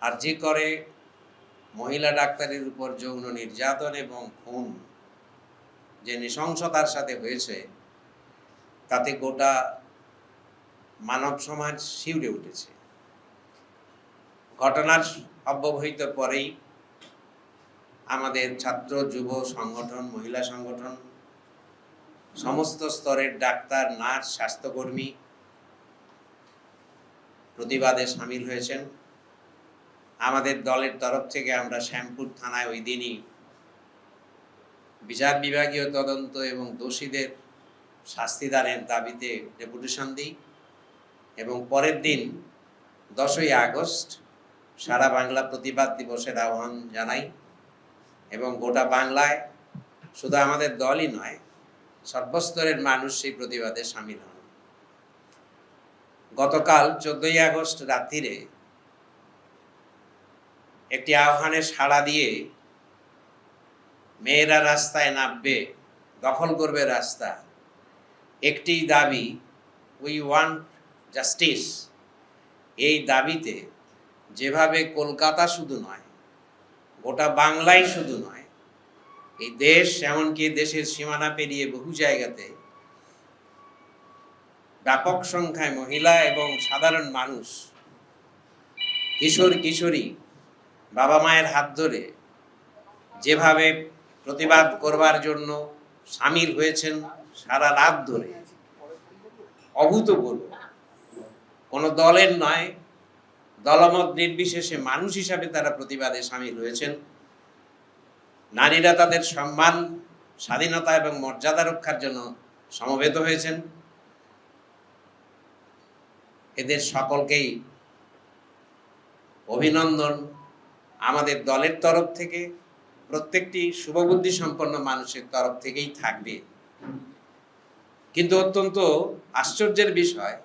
আর যে করে মহিলা ডাক্তারের উপর যৌন নির্যাতন এবং খুন যে নৃশংসতার সাথে হয়েছে, তাতে গোটা মানব সমাজ শিউরে উঠেছে। ঘটনার অব্যবহিত পরেই আমাদের ছাত্র, যুব সংগঠন, মহিলা সংগঠন, সমস্ত স্তরের ডাক্তার, নার্স, স্বাস্থ্যকর্মী প্রতিবাদে সামিল হয়েছেন। আমাদের দলের তরফ থেকে আমরা শ্যামপুর থানায় ওই দিনই বিচার বিভাগীয় তদন্ত এবং দোষীদের শাস্তিদানের দাবিতে ডেপুটেশন দিই এবং পরের দিন দশই আগস্ট সারা বাংলা প্রতিবাদ দিবসের আহ্বান জানাই এবং গোটা বাংলায় শুধু আমাদের দলই নয়, সর্বস্তরের মানুষ সেই প্রতিবাদে সামিল হন। গতকাল চোদ্দই আগস্ট রাত্রিরে একটি আহ্বানে সাড়া দিয়ে মেয়েরা রাস্তায় নামবে, দখল করবে রাস্তা। একটি দাবি উই ওয়ান্ট জাস্টিস এই দাবিতে যেভাবে কলকাতা শুধু নয়, গোটা বাংলাই শুধু নয়, এই দেশ এমনকি দেশের সীমানা পেরিয়ে বহু জায়গাতে ব্যাপক সংখ্যায় মহিলা এবং সাধারণ মানুষ কিশোর কিশোরী বাবা মায়ের হাত ধরে যেভাবে প্রতিবাদ করবার জন্য সামিল হয়েছেন সারা রাত ধরে, অভূতপূর্ব। কোনো দলের নয়, দলমত নির্বিশেষে মানুষ হিসাবে তারা প্রতিবাদে সামিল হয়েছেন। নারীরা তাদের সম্মান, স্বাধীনতা এবং মর্যাদা রক্ষার জন্য সমবেত হয়েছেন। এদের সকলকেই অভিনন্দন আমাদের দলের তরফ থেকে, প্রত্যেকটি শুভবুদ্ধি সম্পন্ন মানুষের তরফ থেকেই থাকবে। কিন্তু অত্যন্ত আশ্চর্যের বিষয়,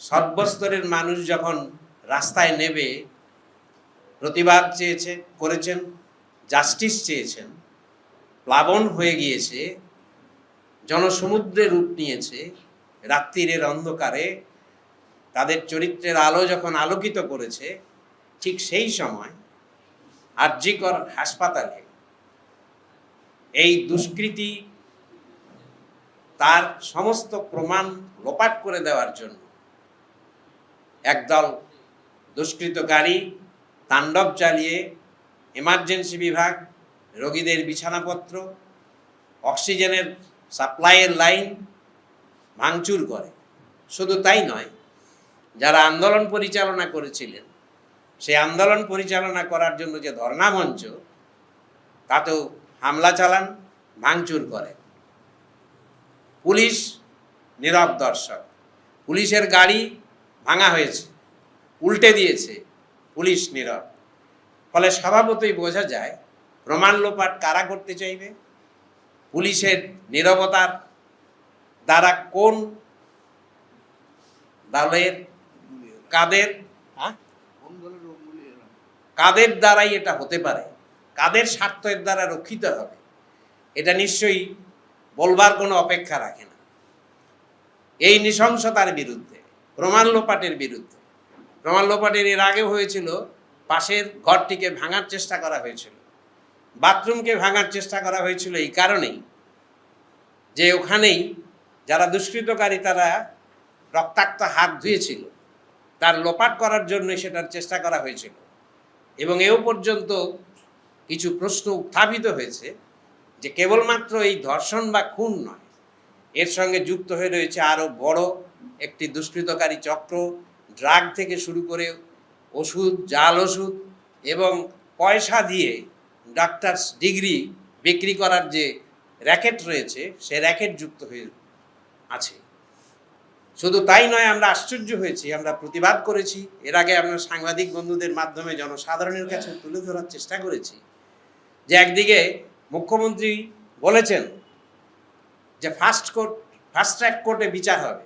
সর্বস্তরের মানুষ যখন রাস্তায় নেবে, প্রতিবাদ চেয়েছে, করেছেন, জাস্টিস চেয়েছেন, প্লাবন হয়ে গিয়েছে, জনসমুদ্রে রূপ নিয়েছে, রাত্রিরের অন্ধকারে তাদের চরিত্রের আলো যখন আলোকিত করেছে ঠিক সেই সময় আরজিকর হাসপাতালে এই দুষ্কৃতি তার সমস্ত প্রমাণ লোপাট করে দেওয়ার জন্য একদল দুষ্কৃতকারী তাণ্ডব চালিয়ে এমার্জেন্সি বিভাগ, রোগীদের বিছানাপত্র, অক্সিজেনের সাপ্লাইয়ের লাইন ভাঙচুর করে। শুধু তাই নয়, যারা আন্দোলন পরিচালনা করেছিলেন সেই আন্দোলন পরিচালনা করার জন্য যে ধর্ণা মঞ্চ, তাতেও হামলা চালান, ভাঙচুর করে। পুলিশ নীরব দর্শক। পুলিশের গাড়ি ভাঙা হয়েছে, উল্টে দিয়েছে, পুলিশ নীরব। ফলে স্বভাবতই বোঝা যায়, প্রমাণ লোপাট কারা করতে চাইবে? পুলিশের নীরবতার দ্বারা কোন দলের, কাদের হ্যাঁ? কাদের দ্বারাই এটা হতে পারে? কাদের স্বার্থের দ্বারা রক্ষিত হবে? এটা নিশ্চয়ই বলবার কোনো অপেক্ষা রাখে না। এই নৃশংসতার বিরুদ্ধে প্রমাণ লোপাটের বিরুদ্ধে প্রমাণ লোপাটের এর আগে হয়েছিল, পাশের ঘরটিকে ভাঙার চেষ্টা করা হয়েছিল। বাথরুমকে ভাঙার চেষ্টা করা হয়েছিল এই কারণেই যে ওখানেই যারা দুষ্কৃতকারী তারা রক্তাক্ত হাত ধুয়েছিল, তার লোপাট করার জন্য সেটার চেষ্টা করা হয়েছিল। এবং এও পর্যন্ত কিছু প্রশ্ন উত্থাপিত হয়েছে যে কেবলমাত্র এই ধর্ষণ বা খুন নয়, এর সঙ্গে যুক্ত হয়ে রয়েছে আরও বড় একটি দুষ্কৃতকারী চক্র, ড্রাগ থেকে শুরু করে ওষুধ, জাল ওষুধ এবং পয়সা দিয়ে ডাক্তার্স ডিগ্রি বিক্রি করার যে র্যাকেট রয়েছে, সে র্যাকেট যুক্ত হয়ে আছে। শুধু তাই নয়, আমরা আশ্চর্য হয়েছি, আমরা প্রতিবাদ করেছি। এর আগে আমরা সাংবাদিক বন্ধুদের মাধ্যমে জনসাধারণের কাছে তুলে ধরার চেষ্টা করেছি যে একদিকে মুখ্যমন্ত্রী বলেছেন যে ফার্স্ট কোর্ট, ফার্স্ট ট্র্যাক কোর্টে বিচার হবে,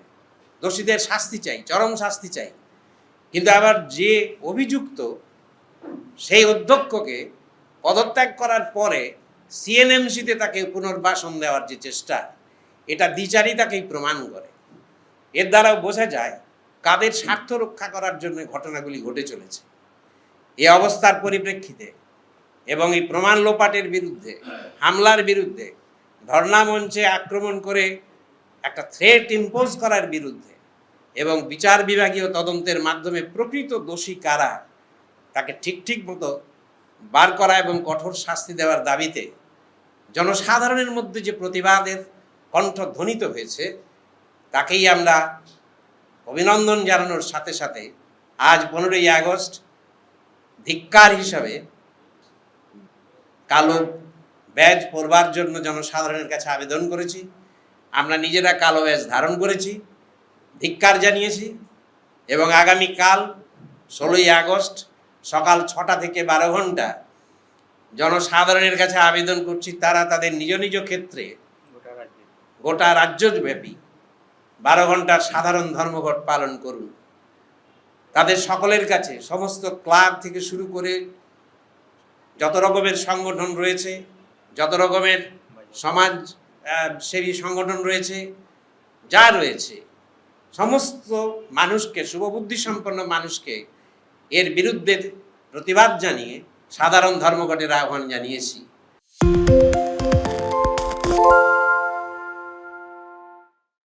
দোষীদের শাস্তি চাই, চরম শাস্তি চাই। কিন্তু আবার যে অভিযুক্ত সেই অধ্যক্ষকে পদত্যাগ করার পরে সিএনএমসিতে তাকে পুনর্বাসন দেওয়ার যে চেষ্টা, এটা দ্বিচারিতাকেই প্রমাণ করে। এর দ্বারাও বোঝা যায় কাদের স্বার্থ রক্ষা করার জন্য ঘটনাগুলি ঘটে চলেছে। এই অবস্থার পরিপ্রেক্ষিতে এবং এই প্রমাণ লোপাটের বিরুদ্ধে, হামলার বিরুদ্ধে, ধর্ণা মঞ্চে আক্রমণ করে একটা থ্রেট ইম্পোজ করার বিরুদ্ধে এবং বিচার বিভাগীয় তদন্তের মাধ্যমে প্রকৃত দোষী কারা, তাকে ঠিক ঠিক মতো বার করা এবং কঠোর শাস্তি দেওয়ার দাবিতে জনসাধারণের মধ্যে যে প্রতিবাদের কণ্ঠ ধ্বনিত হয়েছে তাকেই আমরা অভিনন্দন জানানোর সাথে সাথে আজ পনেরোই আগস্ট ধিক্কার হিসাবে কালো ব্যাজ পরবার জন্য জনসাধারণের কাছে আবেদন করেছি। আমরা নিজেরা কালো ব্যাজ ধারণ করেছি ধিক্কার জানিয়েছি এবং আগামীকাল ষোলোই আগস্ট সকাল ছটা থেকে বারো ঘণ্টা জনসাধারণের কাছে আবেদন করছি। তারা তাদের নিজ নিজ ক্ষেত্রে গোটা রাজ্যব্যাপী বারো ঘণ্টার সাধারণ ধর্মঘট পালন করুন। তাদের সকলের কাছে সমস্ত ক্লাব থেকে শুরু করে যত রকমের সংগঠন রয়েছে, যত রকমের সমাজ সেবী সংগঠন রয়েছে, যা রয়েছে, সমস্ত মানুষকে শুভবুদ্ধি সম্পন্ন মানুষকে এর বিরুদ্ধে প্রতিবাদ জানিয়ে সাধারণ ধর্মঘটের আহ্বান জানিয়েছি।